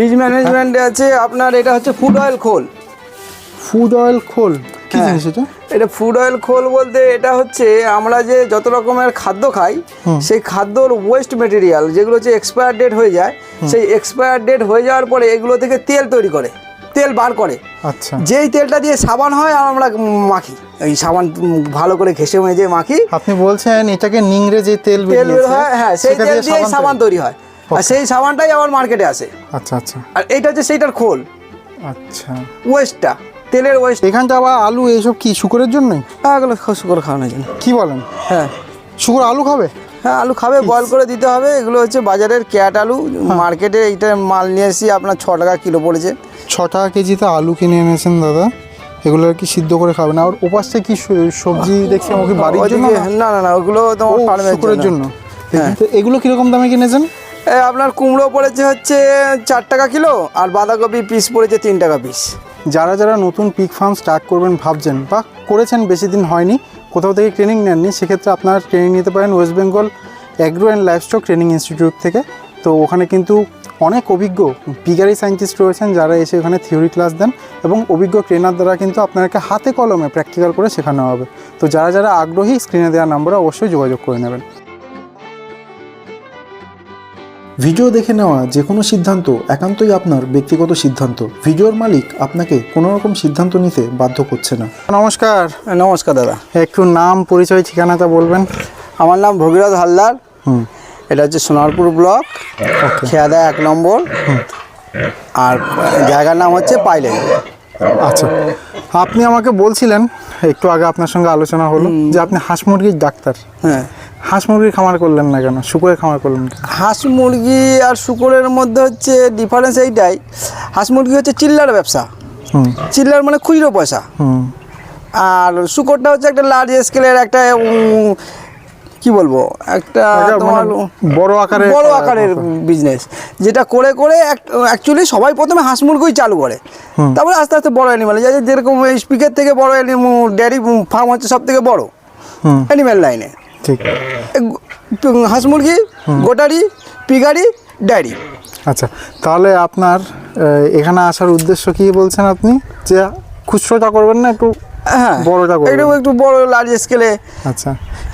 Fridge ম্যানেজমেন্টে আছে আপনার এটা হচ্ছে ফুড অয়েল খোল। ফুড অয়েল খোল? কি হ্যাঁ। জিনিস এটা? এটা ফুড অয়েল খোল বলতে এটা হচ্ছে আমরা যে যত রকমের খাদ্য খাই সেই খাদ্যর ওয়েস্ট মেটেরিয়াল যেগুলো হচ্ছে এক্সপায়ার ডেট হয়ে যায় সেই এক্সপায়ার ডেট হয়ে যাওয়ার পরে এগুলো থেকে তেল তৈরি করে তেল বার করে। আচ্ছা। যেই তেলটা দিয়ে সাবান হয় আর আমরা মাখি এই সাবান ভালো করে ঘেসে মেজে মাখি। আপনি বলছেন এটাকে নিংড়ে যে তেল তেল হয় হ্যাঁ সেই তেল দিয়ে সাবান তৈরি হয়। আর সেই সাবানটাই আমার মার্কেটে আসে। আচ্ছা আচ্ছা। আর এইটা হচ্ছে সেইটার খোল। আচ্ছা। ওয়েস্টটা তেলের ওয়েস্ট। এখানটা আবার আলু এইসব কি শুকরের জন্যই এগুলো শুকর খাওয়ানোর জন্য কি বলেন? হ্যাঁ। শুকর আলু খাবে? হ্যাঁ আলু খাবে বয়ল করে দিতে হবে। এগুলো হচ্ছে বাজারের ক্যাট আলু। মার্কেটে এইটা মাল নিয়ে এসেছি আপনার ছ টাকা কিলো পড়েছে। ছ টাকা কেজিতে আলু কিনে এনেছেন দাদা। এগুলো আর কি সিদ্ধ করে খাবেন। আর ওপাশে কি সবজি দেখছি আমাকে বাড়ির জন্য না? না না ওগুলো তোমার ফার্মের শুকরের জন্য। তো এগুলো কীরকম দামে কিনেছেন? আপনার কুমড়ো পড়েছে হচ্ছে চার টাকা কিলো, আর বাঁধাকপি পিস পড়েছে তিন টাকা পিস যারা যারা নতুন পিক ফার্ম স্টার্ট করবেন ভাবছেন বা করেছেন বেশি দিন হয়নি, কোথাও থেকে ট্রেনিং নেননি, সেক্ষেত্রে আপনারা ট্রেনিং নিতে পারেন west Bengal agro and livestock training institute থেকে। তো ওখানে কিন্তু অনেক অভিজ্ঞ পিগারি সায়েন্টিস্ট রয়েছেন যারা এসে ওখানে থিওরি ক্লাস দেন এবং অভিজ্ঞ ট্রেনার দ্বারা কিন্তু আপনাকে হাতে কলমে প্র্যাকটিক্যাল করে শেখানো হবে। তো যারা যারা আগ্রহী স্ক্রিনে দেওয়া নাম্বারে অবশ্যই যোগাযোগ করে নেবেন। ভিডিও দেখে নেওয়া যে কোনো সিদ্ধান্ত একান্তই আপনার ব্যক্তিগত সিদ্ধান্ত। ভিডিওর মালিক আপনাকে কোনো রকম সিদ্ধান্ত নিতে বাধ্য করছে না। নমস্কার। নমস্কার দাদা। একটু নাম পরিচয় ঠিকানাটা বলবেন। আমার নাম ভগীরথ হালদার। হুম। এটা হচ্ছে সোনারপুর ব্লক খেয়াদা এক নম্বর। আর জায়গার নাম হচ্ছে পাইলেন। আচ্ছা। আপনি আমাকে বলছিলেন একটু আগে আপনার সঙ্গে আলোচনা হলো যে আপনি হাঁস মুরগির ডাক্তার। হ্যাঁ। হাঁস মুরগির খামার করলেন না কেন? শুকুরের খামার করলেন হাঁস মুরগি আর শুকরের মধ্যে হচ্ছে ডিফারেন্স এইটাই। হাঁস মুরগি হচ্ছে চিল্লার ব্যবসা। চিল্লার মানে খুচরো পয়সা। হুম। আর শুকরটা হচ্ছে একটা লার্জ স্কেলের একটা কি বলব? একটা তোমার মানে বড় আকারে বড় আকারের বিজনেস যেটা করে করে অ্যাকচুয়ালি সবাই প্রথমে হাঁস মুরগিই চালু করে। তারপরে আস্তে আস্তে বড় অ্যানিমাল যেরকম স্পিকের থেকে বড় ডেয়ারি ফার্ম হচ্ছে সব থেকে বড় অ্যানিম্যাল লাইনে ঠিক। হাঁস মুরগি গোটারি পিগারি ডায়েরি। আচ্ছা তাহলে আপনার এখানে আসার উদ্দেশ্য কি বলছেন আপনি? যে খুচরোটা করবেন না একটু হ্যাঁ বড়টা করবেন? একটু একটু বড় লার্জ স্কেলে আচ্ছা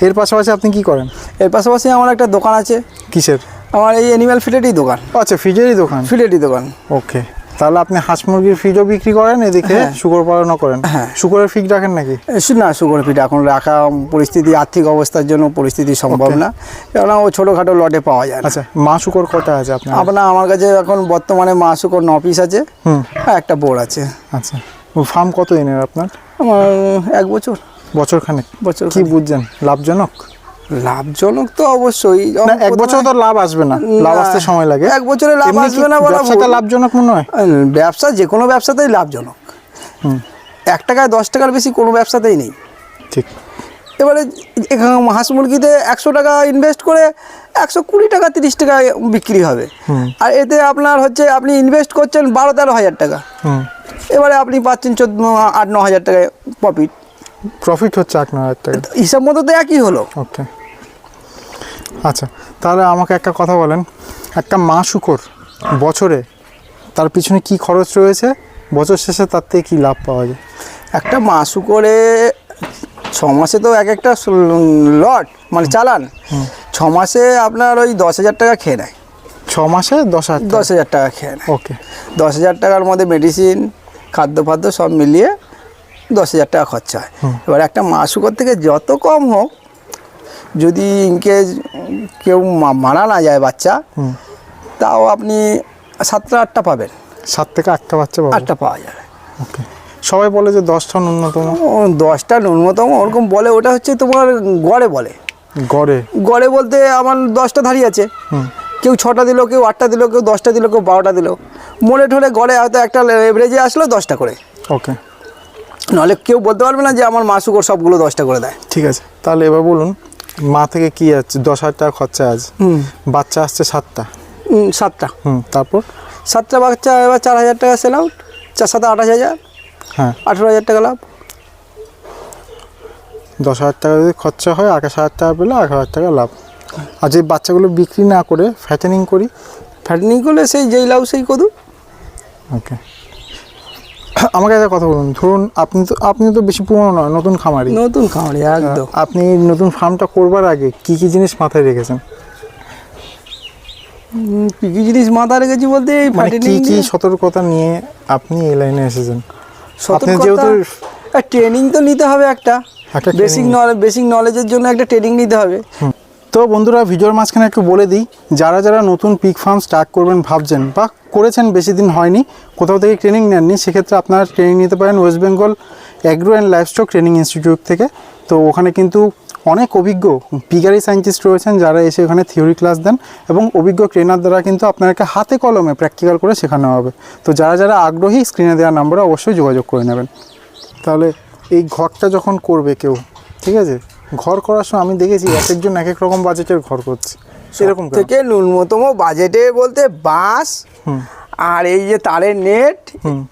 এর পাশাপাশি আপনি কি করেন? এর পাশাপাশি আমার একটা দোকান আছে। কিসের? আমার এই অ্যানিম্যাল ফিডেরই দোকান। আচ্ছা ফ্রিজেরই দোকান? ফিডেরই দোকান। ওকে তাহলে আপনি হাঁস মুরগির ফ্রিজও বিক্রি করেন এদিকে হ্যাঁ। শুকর পালনও করেন। হ্যাঁ। শুকরের ফিড রাখেন নাকি? না সুগার ফিড এখন রাখা পরিস্থিতি আর্থিক অবস্থার জন্য পরিস্থিতি সম্ভব না। কেননা ও ছোটোখাটো লটে পাওয়া যায় আচ্ছা মা শুকর কটা আছে আপনার? আপনার আমার কাছে এখন বর্তমানে মা শুকর ন পিস আছে। হুম। আর একটা বোর্ড আছে। আচ্ছা ফার্ম কত দিনের আপনার? আমার এক বছর। বছর খানেক বছর কি বুঝছেন? লাভজনক? লাভজনক তো অবশ্যই। এক বছর তো লাভ আসবে না। লাভ আসতে সময় লাগে। এক বছরে লাভ আসবে না বলা ব্যবসাটা লাভজনক মনে হয়? ব্যবসা যে কোনো ব্যবসাতেই লাভজনক। হুম। এক টাকায় দশ টাকার বেশি কোনো ব্যবসাতেই নেই। ঠিক। এবারে এখানে হাঁস মুরগিতে একশো টাকা ইনভেস্ট করে একশো কুড়ি টাকা তিরিশ টাকা বিক্রি হবে। আর এতে আপনার হচ্ছে আপনি ইনভেস্ট করছেন বারো তেরো হাজার টাকা। এবারে আপনি পাচ্ছেন চোদ্দ আট ন হাজার টাকায় প্রফিট প্রফিট হচ্ছে এক ন হাজার টাকা। হিসাব মতো তো একই হলো। ওকে আচ্ছা তাহলে আমাকে একটা কথা বলেন। একটা মা শুকর বছরে তার পিছনে কি খরচ রয়েছে? বছর শেষে তার থেকে কী লাভ পাওয়া যায়? একটা মাসু করে ছ মাসে তো এক একটা লট মানে চালান। ছ মাসে আপনার ওই দশ হাজার টাকা খেয়ে নেয়। ছ মাসে দশ হাজার দশ হাজার টাকা খেয়ে নেয়। ওকে। দশ হাজার টাকার মধ্যে মেডিসিন খাদ্য ফাদ্য সব মিলিয়ে দশ হাজার টাকা খরচা হয়। এবার একটা মাসুকর থেকে যত কম হোক যদি ইনকেস কেউ মা- মারা না যায় বাচ্চা তাও আপনি সাতটা আটটা পাবেন। সাত থেকে আটটা বাচ্চা আটটা পাওয়া যাবে। ওকে। সবাই বলে যে দশটা ন্যূনতম। দশটা ন্যূনতম ওরকম বলে ওটা হচ্ছে তোমার গড়ে বলে। গড়ে? গড়ে বলতে আমার দশটা ধারি আছে। কেউ ছটা দিল কেউ আটটা দিল কেউ দশটা দিল কেউ বারোটা দিল। মোড়ে ঠোলে গড়ে হয়তো একটা এভারেজে আসলো দশটা করে। ওকে। নাহলে কেউ বলতে পারবে না যে আমার মাসুকর সবগুলো দশটা করে দেয়। ঠিক আছে। তাহলে এবার বলুন মা থেকে কি আছে? দশ হাজার টাকা খরচা আছে বাচ্চা আসছে সাতটা। সাতটা। হুম তারপর? সাতটা বাচ্চা এবার চার হাজার টাকা সেল আউট চার সাথে আঠাশ হাজার হ্যাঁ। আঠেরো হাজার টাকা লাভ। দশ হাজার টাকা যদি খরচা হয় আঠাশ হাজার টাকা পেলে এক হাজার টাকা লাভ। আর যে বাচ্চাগুলো বিক্রি না করে ফ্যাটেনিং করি? ফ্যাটনিং করলে সেই যেই লাভ সেই কদু। ওকে আমাকে একটা কথা বলুন। ধরুন আপনি তো আপনি তো বেশি পুরনো নয় নতুন খামারি। নতুন খামারি একদম। আপনি নতুন ফার্মটা করবার আগে কি কি জিনিস মাথায় রেখেছেন? কি কি জিনিস মাথায় রেখেছি বলতে এই মানে কি কি সতর্কতা নিয়ে আপনি এই লাইনে এসেছেন? আপনি যেহেতু ট্রেনিং তো নিতে হবে একটা। একটা বেসিক নলেজ বেসিক নলেজের জন্য একটা ট্রেনিং নিতে হবে। তো বন্ধুরা, ভিডিওর মাঝখানে একটু বলে দিই, যারা যারা নতুন পিক ফার্ম স্টার্ট করবেন ভাবছেন বা করেছেন বেশি দিন হয়নি, কোথাও থেকে ট্রেনিং নেননি, সেক্ষেত্রে আপনারা ট্রেনিং নিতে পারেন west Bengal agro and livestock training institute থেকে। তো ওখানে কিন্তু অনেক অভিজ্ঞ পিগারি সায়েন্টিস্ট রয়েছেন, যারা এসে ওখানে থিওরি ক্লাস দেন এবং অভিজ্ঞ ট্রেনার দ্বারা কিন্তু আপনাকে হাতে কলমে প্র্যাকটিক্যাল করে শেখানো হবে। তো যারা যারা আগ্রহী স্ক্রিনে দেওয়া নাম্বারে অবশ্যই যোগাযোগ করে নেবেন। তাহলে এই ঘরটা যখন করবে কেউ, ঠিক আছে? ঘর করার সময় আমি দেখেছি এক একজন এক এক রকম বাজেটের ঘর করছে। সেরকম থেকে ন্যূনতম বাজেটে বলতে বাঁশ আর এই যে তারের নেট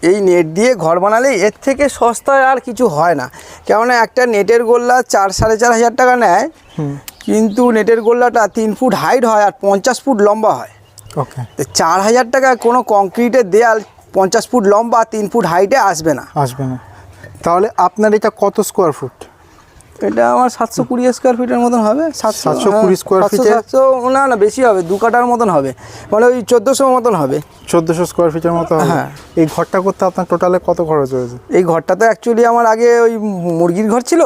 এই নেট দিয়ে ঘর বানালে এর থেকে সস্তায় আর কিছু হয় না। কেননা একটা নেটের গোল্লা চার সাড়ে চার হাজার টাকা নেয় কিন্তু নেটের গোল্লাটা তিন ফুট হাইট হয় আর পঞ্চাশ ফুট লম্বা হয়। ওকে চার হাজার টাকায় কোনো কংক্রিটের দেয়াল পঞ্চাশ ফুট লম্বা তিন ফুট হাইটে আসবে না। আসবে না। তাহলে আপনার এটা কত স্কোয়ার ফুট এটা আমার সাতশো কুড়ি স্কোয়ার ফিটের মতন হবে। 720 square feet এ? সাতশো না না বেশি হবে দু কাটার মতন হবে। মানে ওই চোদ্দোশো মতন হবে। চোদ্দোশো স্কোয়ার ফিটের মতো হ্যাঁ। এই ঘরটা করতে আপনার টোটালে কত খরচ হয়েছে? এই ঘরটা তো অ্যাকচুয়ালি আমার আগে ওই মুরগির ঘর ছিল।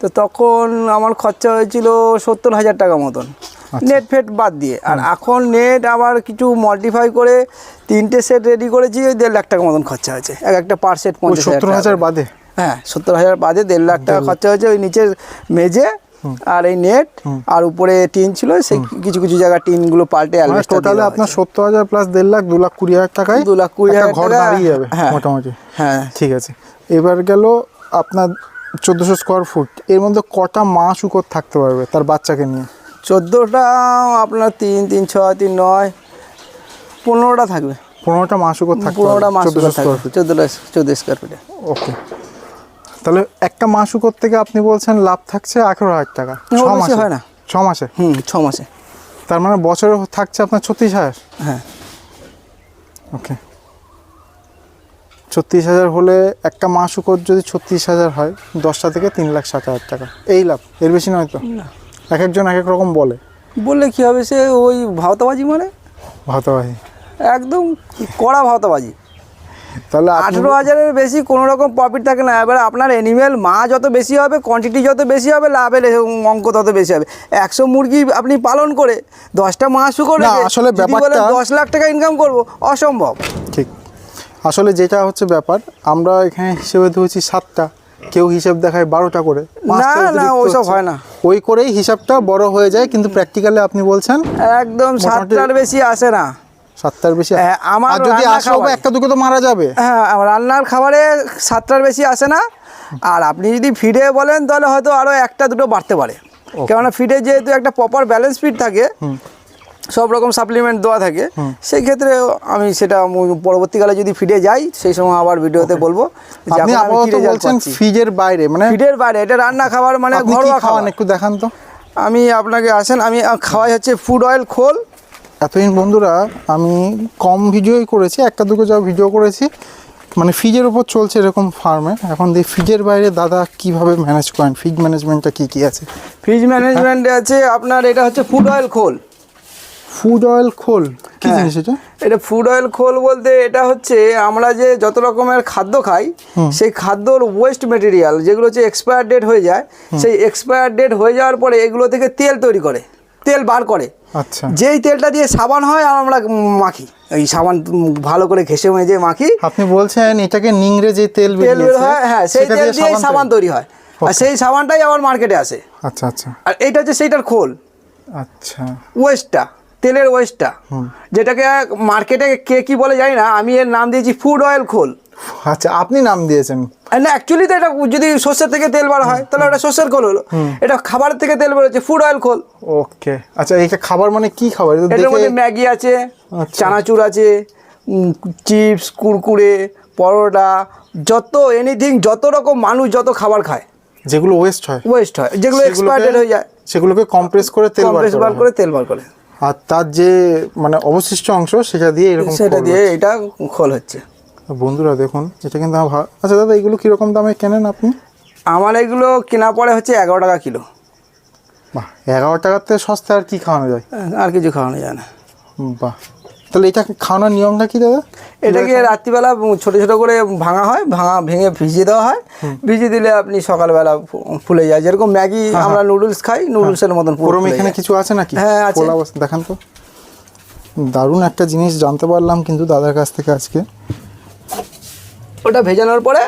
তো তখন আমার খরচা হয়েছিল সত্তর হাজার টাকা মতন। আচ্ছা। নেট ফেট বাদ দিয়ে। আর এখন নেট আবার কিছু মডিফাই করে তিনটে সেট রেডি করেছি ওই দেড় লাখ টাকা মতন খরচা হয়েছে। এক একটা পার সেট পঞ্চাশ হাজার বাদে? হ্যাঁ সত্তর হাজার বাদে দেড় লাখ টাকা খরচা হয়েছে ওই নিচের মেজে আর এই নেট আর উপরে টিন ছিল সেই কিছু কিছু জায়গায় টিনগুলো পাল্টে মানে অ্যালবেস্টার টোটালে আপনার সত্তর হাজার প্লাস দেড় লাখ দু লাখ কুড়ি হাজার টাকায় দু লাখ কুড়ি হাজার ঘর দাঁড়িয়ে যাবে হ্যাঁ। মোটামুটি। হ্যাঁ। ঠিক আছে। এবার গেল আপনার চোদ্দোশো স্কোয়ার ফুট এর মধ্যে কটা মা শুকর থাকতে পারবে তার বাচ্চাকে নিয়ে? চোদ্দোটা আপনার তিন তিন ছয় তিন নয় পনেরোটা থাকবে। পনেরোটা মা শুকর থাকবে পনেরোটা মাস চোদ্দোশো স্কোয়ার ফুট চোদ্দোটা চোদ্দ স্কোয়ার ফিটে ওকে। তাহলে একটা মা শুকর থেকে আপনি বলছেন লাভ থাকছে আঠেরো হাজার টাকা? ছ মাসে? হয় না। ছ মাসে? হুম ছ মাসে। তার মানে বছরে থাকছে আপনার ছত্রিশ হাজার? হ্যাঁ। ওকে। ছত্রিশ হাজার হলে একটা মাস শুকর যদি ছত্রিশ হাজার হয় দশটা থেকে তিন লাখ ষাট হাজার টাকা। এই লাভ এর বেশি নয় তো? এক একজন এক এক রকম বলে। বললে কি হবে সে ওই ভাওতাবাজি মানে? ভাতাবাহি একদম কড়া ভাওতাবাজি। তাহলে আঠেরো হাজারের বেশি কোনো রকম প্রফিট থাকে না। এবার আপনার অ্যানিমেল মা যত বেশি হবে কোয়ান্টিটি যত বেশি হবে লাভের অঙ্ক তত বেশি হবে। একশো মুরগি আপনি পালন করে দশটা মাস করে আসলে ব্যাপারটা- দশ লাখ টাকা ইনকাম করব অসম্ভব। ঠিক। আসলে যেটা হচ্ছে ব্যাপার আমরা এখানে হিসেবে ধরেছি সাতটা কেউ হিসেব দেখায় বারোটা করে। না, না, ওইসব হয় না। ওই করেই হিসাবটা বড় হয়ে যায় কিন্তু প্র্যাকটিক্যালি আপনি বলছেন একদম সাতটার বেশি আসে না। সাতটার বেশি আমার যদি রান্না আসেও বা খাবার। একটা দুটো তো মারা যাবে। হ্যাঁ আমার রান্নার খাবারে সাতটার বেশি আসে না। আর আপনি যদি ফিডে বলেন তাহলে হয়তো আরও একটা দুটো বাড়তে পারে। কেননা ফিডে যেহেতু একটা প্রপার ব্যালেন্স ফিড থাকে সব রকম সাপ্লিমেন্ট দেওয়া থাকে সেই ক্ষেত্রে আমি সেটা পরবর্তীকালে যদি ফিডে যাই সেই সময় আবার ভিডিওতে বলব আপনি আপাতত বলছেন। ফ্রিজের বাইরে মানে ফিডের বাইরে এটা রান্না খাবার মানে ঘরোয়া খাওয়ান? একটু দেখান তো। আমি আপনাকে আসেন আমি খাওয়াই হচ্ছে ফুড অয়েল খোল। এতদিন বন্ধুরা আমি কম ভিডিওই করেছি একটা দুটো যা ভিডিও করেছি মানে ফ্রিজের ওপর চলছে এরকম ফার্মে। এখন দেখি ফ্রিজের বাইরে দাদা কীভাবে ম্যানেজ করেন ফ্রিজ ম্যানেজমেন্টটা কি কি আছে? ফ্রিজ ম্যানেজমেন্টে আছে আপনার এটা হচ্ছে ফুড অয়েল খোল। ফুড অয়েল খোল? কি হ্যাঁ। জিনিস এটা? এটা ফুড অয়েল খোল বলতে এটা হচ্ছে আমরা যে যত রকমের খাদ্য খাই সেই খাদ্যর ওয়েস্ট মেটেরিয়াল যেগুলো হচ্ছে এক্সপায়ার ডেট হয়ে যায় সেই এক্সপায়ার ডেট হয়ে যাওয়ার পরে এগুলো থেকে তেল তৈরি করে। তেল বার করে। আচ্ছা। যেই তেলটা দিয়ে সাবান হয় আর আমরা মাখি। এই সাবান ভালো করে ঘেসে মেজে মাখি। আপনি বলছেন এটাকে নিংড়ে যে তেল তেল হয় হ্যাঁ সেই তেল দিয়ে সাবান তৈরি। হয়। আর সেই সাবানটাই আবার মার্কেটে আসে। আচ্ছা আচ্ছা। আর এইটা হচ্ছে সেইটার খোল। আচ্ছা। ওয়েস্টটা তেলের ওয়েস্টটা। যেটাকে মার্কেটে কে কি বলে জানি না আমি এর নাম দিয়েছি ফুড অয়েল খোল। আচ্ছা আপনি নাম দিয়েছেন। না অ্যাকচুয়ালি তো এটা যদি সর্ষের থেকে তেল বার হয় তাহলে ওটা সর্ষের খোল হলো। এটা খাবারের থেকে তেল বেরোচ্ছে ফুড অয়েল খোল। ওকে। আচ্ছা এটা খাবার মানে কি খাবার? এটার মধ্যে ম্যাগি আছে আচ্ছা। চানাচুর আছে চিপস কুরকুরে পরোটা যত এনিথিং যত রকম মানুষ যত খাবার খায়। যেগুলো ওয়েস্ট হয়। ওয়েস্ট হয়। যেগুলো এক্সপায়ার্ডেড হয়ে যায়। সেগুলোকে কম্প্রেস করে তেল বার কম্প্রেস বার করে তেল বার করে। আর তার যে মানে অবশিষ্ট অংশ সেটা দিয়ে এরকম সেটা দিয়ে এটা খোল হচ্ছে। বন্ধুরা দেখুন এটা কিন্তু আমার আচ্ছা দাদা এগুলো কীরকম দামে কেনেন আপনি? আমার এগুলো কেনা পড়ে হচ্ছে এগারো টাকা কিলো। বাহ এগারো থেকে সস্তা আর কি খাওয়ানো যায়? আর কিছু খাওয়ানো যায় না। বাহ তাহলে এটা খাওয়ানোর নিয়মটা কি দাদা? এটাকে রাত্রিবেলা ছোট ছোট করে ভাঙা হয় ভাঙা ভেঙে ভিজিয়ে দেওয়া হয়। ভিজিয়ে দিলে আপনি সকালবেলা ফুলে যায়। যেরকম ম্যাগি আমরা নুডলস খাই নুডলসের মতন পুরো এখানে কিছু আছে নাকি? হ্যাঁ, আছে। দেখান তো। দারুণ একটা জিনিস জানতে পারলাম কিন্তু দাদার কাছ থেকে আজকে। ওটা ভেজানোর পরে.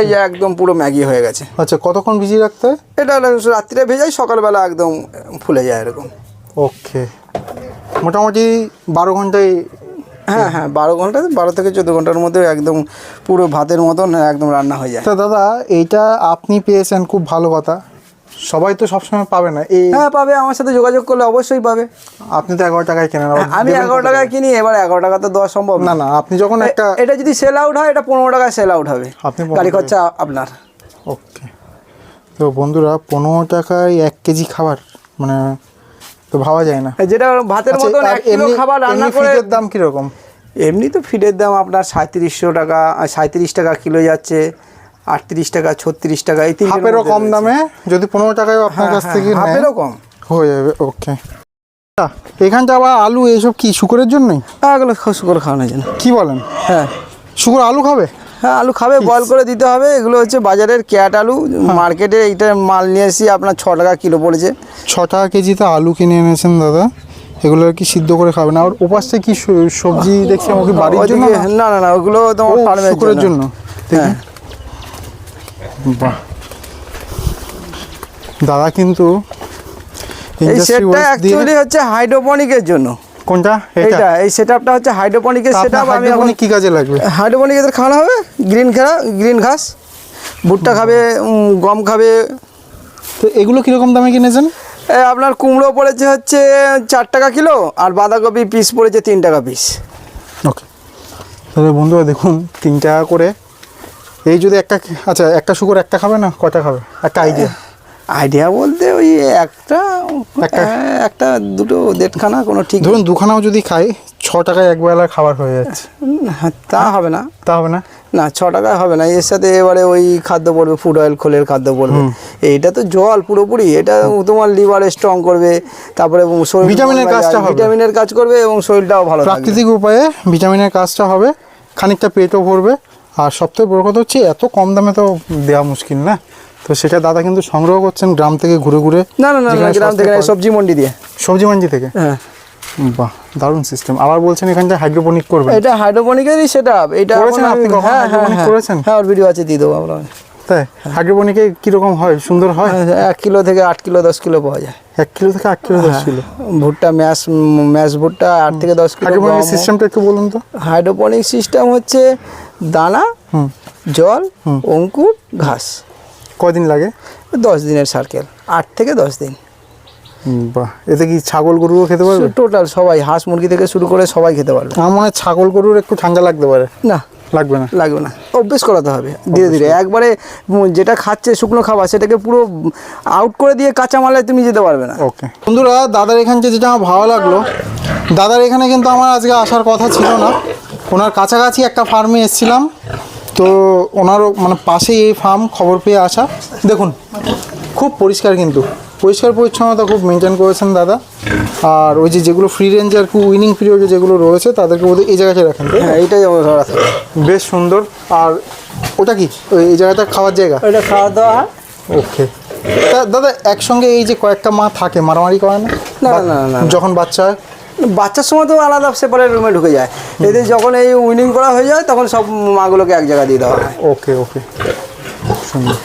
এই যে একদম পুরো ম্যাগি হয়ে গেছে। আচ্ছা কতক্ষণ ভিজিয়ে রাখতে হয়? এটা রাত্রিরে ভেজাই সকালবেলা একদম ফুলে যায় এরকম। ওকে। মোটামুটি বারো ঘন্টায় হ্যাঁ হ্যাঁ বারো ঘণ্টা বারো থেকে চোদ্দ ঘণ্টার মধ্যে একদম পুরো ভাতের মতন একদম রান্না হয়ে যায়। তো দাদা এইটা আপনি পেয়েছেন খুব ভালো কথা। সবাই তো সবসময় পাবে না। এই হ্যাঁ পাবে আমার সাথে যোগাযোগ করলে অবশ্যই পাবে। আপনি তো এগারো টাকায় কেনেন আবার আমি এগারো টাকায় কিনি এবার এগারো টাকা তো দেওয়া সম্ভব না। না আপনি যখন একটা এটা যদি সেল আউট হয় এটা পনেরো টাকায় সেল আউট হবে। আপনি গাড়ি খরচা আপনার। ওকে। তো বন্ধুরা পনেরো টাকায় এক কেজি খাবার মানে তো ভাবা যায় না। যেটা ভাতের আচ্ছা, মতন এক কিলো খাবার রান্না করে দাম কীরকম? এমনি তো ফিডের দাম আপনার সাঁত্রিশশো টাকা সাঁত্রিশ টাকা কিলো যাচ্ছে। আটত্রিশ টাকা ছত্রিশ টাকা এই হাফেরও কম দামে? যদি পনেরো টাকায় আপনার কাছ থেকে নেয়, হাফেরও কম। হয়ে যাবে ওকে এখানটা আবার আলু এইসব কি শুকরের জন্যই? হ্যাঁ এগুলো শুকর খাওয়ানোর জন্য কি বলেন? হ্যাঁ। শুকর আলু খাবে? হ্যাঁ আলু খাবে বয়েল করে দিতে হবে। এগুলো হচ্ছে বাজারের ক্যাট আলু। হ্যাঁ। মার্কেটে এইটা মাল নিয়ে এসেছি আপনার ছ টাকা কিলো পড়েছে। ছ টাকা কেজিতে আলু কিনে এনেছেন দাদা। এগুলো আর কি সিদ্ধ করে খাবেন আর ওপাশে কি সবজি দেখছি আমাকে বাড়ির জন্য না? না না না ওগুলো তোমার ফার্মের জন্য। হ্যাঁ। বাহ। দাদা কিন্তু এই সেটটা অ্যাকচুয়ালি হচ্ছে হাইড্রোপনিকের জন্য। কোনটা? এটা? এই সেটআপটা হচ্ছে হাইড্রোপনিকের সেটআপ আমি এখন কি কাজে লাগবে? হাইড্রোপনিক এদের খাওয়ানো হবে? গ্রিন খেলা গ্রিন ঘাস। ভুট্টা খাবে গম খাবে। তো এগুলো কীরকম দামে কিনেছেন? আপনার কুমড়ো পড়েছে হচ্ছে চার টাকা কিলো আর বাঁধাকপি পিস পড়েছে তিন টাকা পিস ওকে। তাহলে বন্ধুরা দেখুন তিন টাকা করে এই যদি একটা আচ্ছা একটা শুকর একটা খাবে না? কটা খাবে? একটা আইডিয়া আইডিয়া বলতে ওই একটা একটা- হ্যাঁ, একটা দুটো দেড়খানা কোনো ঠিক ধরুন দুখানাও যদি খাই ছ টাকায় এক বেলা খাবার হয়ে যাচ্ছে। হ্যাঁ, তা হবে না। তা হবে না? না ছ টাকায় হবে না। এর সাথে এবারে ওই খাদ্য পড়বে ফুড অয়েল খোলের খাদ্য পড়বে। এইটা তো জল পুরোপুরি। এটা তোমার লিভারে স্ট্রং করবে তারপরে ভিটামিনের কাজটা হবে। ভিটামিনের কাজ করবে এবং শরীরটাও ভালো প্রাকৃতিক উপায়ে ভিটামিনের কাজটা হবে। খানিকটা পেটও ভরবে। আর সবথেকে বড় কথা হচ্ছে এত কম দামে তো দেওয়া মুশকিল না? তো সেটা দাদা কিন্তু সংগ্রহ করছেন গ্রাম থেকে ঘুরে ঘুরে। না না না গ্রাম থেকে সবজি মন্ডি দিয়ে। সবজি মন্ডি থেকে? হ্যাঁ। বাহ দারুণ সিস্টেম আবার বলছেন এখানটা হাইড্রোপনিক করবেন। এটা হাইড্রোপনিকেরই সেট এটা করেছেন আপনি কখনো হ্যাঁ হ্যাঁ hydroponic হ্যাঁ। করেছেন? হ্যাঁ ওর ভিডিও আছে দিয়ে দেবো আমরা। তাই? হাইড্রোপনিকে কীরকম হয়? সুন্দর হয়? এক কিলো থেকে আট কিলো দশ কিলো পাওয়া যায়। এক কিলো থেকে আট কিলো দশ কিলো? ভুট্টা ম্যাশ ম্যাশ ভুট্টা আট থেকে দশ কিলো হাইড্রোপনিক সিস্টেমটা একটু বলুন তো। হাইড্রোপনিক সিস্টেম হচ্ছে দানা জল অঙ্কুর ঘাস। কদিন লাগে? দশ দিনের সার্কেল আট থেকে দশ দিন। বাহ। এতে কি ছাগল গরুও খেতে পারবে? টোটাল সবাই হাঁস মুরগি থেকে শুরু করে সবাই খেতে পারবে। আমার ছাগল গরুর একটু ঠান্ডা লাগতে পারে। না। লাগবে না? লাগবে না। অভ্যেস করাতে হবে। ধীরে ধীরে। একবারে যেটা খাচ্ছে শুকনো খাবার সেটাকে পুরো আউট করে দিয়ে কাঁচা মালে তুমি যেতে পারবে না। ওকে। বন্ধুরা দাদার এখানে যেটা আমার ভালো লাগল দাদার এখানে কিন্তু আমার আজকে আসার কথা ছিল না। ওনার কাছাকাছি একটা ফার্মে এসেছিলাম। তো ওনারও মানে পাশেই এই ফার্ম খবর পেয়ে আসা। দেখুন খুব পরিষ্কার কিন্তু। পরিষ্কার পরিচ্ছন্নতা খুব মেনটেন করেছেন দাদা। আর ওই যে যেগুলো ফ্রি রেঞ্জ আর কি উইনিং পিরিয়ডে যেগুলো রয়েছে তাদেরকে বোধহয় এই জায়গাতে রাখেন হ্যাঁ এইটাই আমার ধরা বেশ সুন্দর। আর ওটা কি? ওই এই জায়গাটা খাওয়ার জায়গা? এটা খাওয়া দাওয়া ওকে। তা দাদা একসঙ্গে এই যে কয়েকটা মা থাকে মারামারি করে না? না, না, না, না। যখন বাচ্চা হয়? বাচ্চার সময় তো আলাদা সেপারেট রুমে ঢুকে যায়। এদের যখন এই উইনিং করা হয়ে যায় তখন সব মাগুলোকে এক জায়গায় দিয়ে দেওয়া হয়। ওকে ওকে সুন্দর।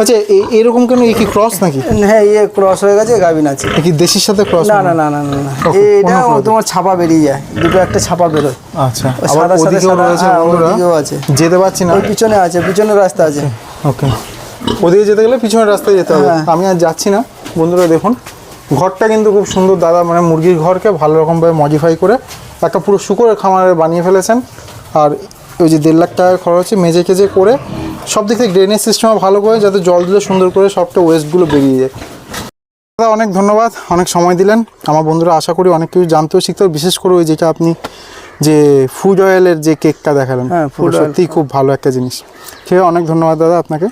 আচ্ছা এরকম কেন কি ক্রস নাকি? হ্যাঁ ইয়ে ক্রস হয়ে গেছে গাভিন আছে। কি দেশির সাথে ক্রস না না না না না না। Okay, এটা তোমার ছাপা বেরিয়ে যায়। দুটো একটা ছাপা বেরোয়। আচ্ছা সাদার সাদা, রয়েছে হ্যাঁ, ওদিকেও আছে। যেতে পারছি না। পিছনে আছে পিছনে রাস্তা আছে। ওকে ওদিকে যেতে গেলে পিছনের রাস্তায় যেতে হবে। হ্যাঁ। আমি আর যাচ্ছি না। বন্ধুরা দেখুন। ঘরটা কিন্তু খুব সুন্দর দাদা মানে মুরগির ঘরকে ভালো রকমভাবে মডিফাই করে একটা পুরো শুকরের খামারে বানিয়ে ফেলেছেন। আর ওই যে দেড় লাখ টাকা খরচে মেজে কেজে করে। সব দিক থেকে ড্রেনেজ সিস্টেমও ভালো করে যাতে জল দিলে সুন্দর করে সবটা ওয়েস্টগুলো বেরিয়ে যায়। দাদা অনেক ধন্যবাদ অনেক সময় দিলেন। আমার বন্ধুরা আশা করি অনেক কিছু জানতেও শিখতে পারবে, বিশেষ করে ওই যেটা আপনি যে ফুড অয়েলের যে কেকটা দেখালেন হ্যাঁ, food oil। খুব ভালো একটা জিনিস। ঠিক অনেক ধন্যবাদ দাদা আপনাকে।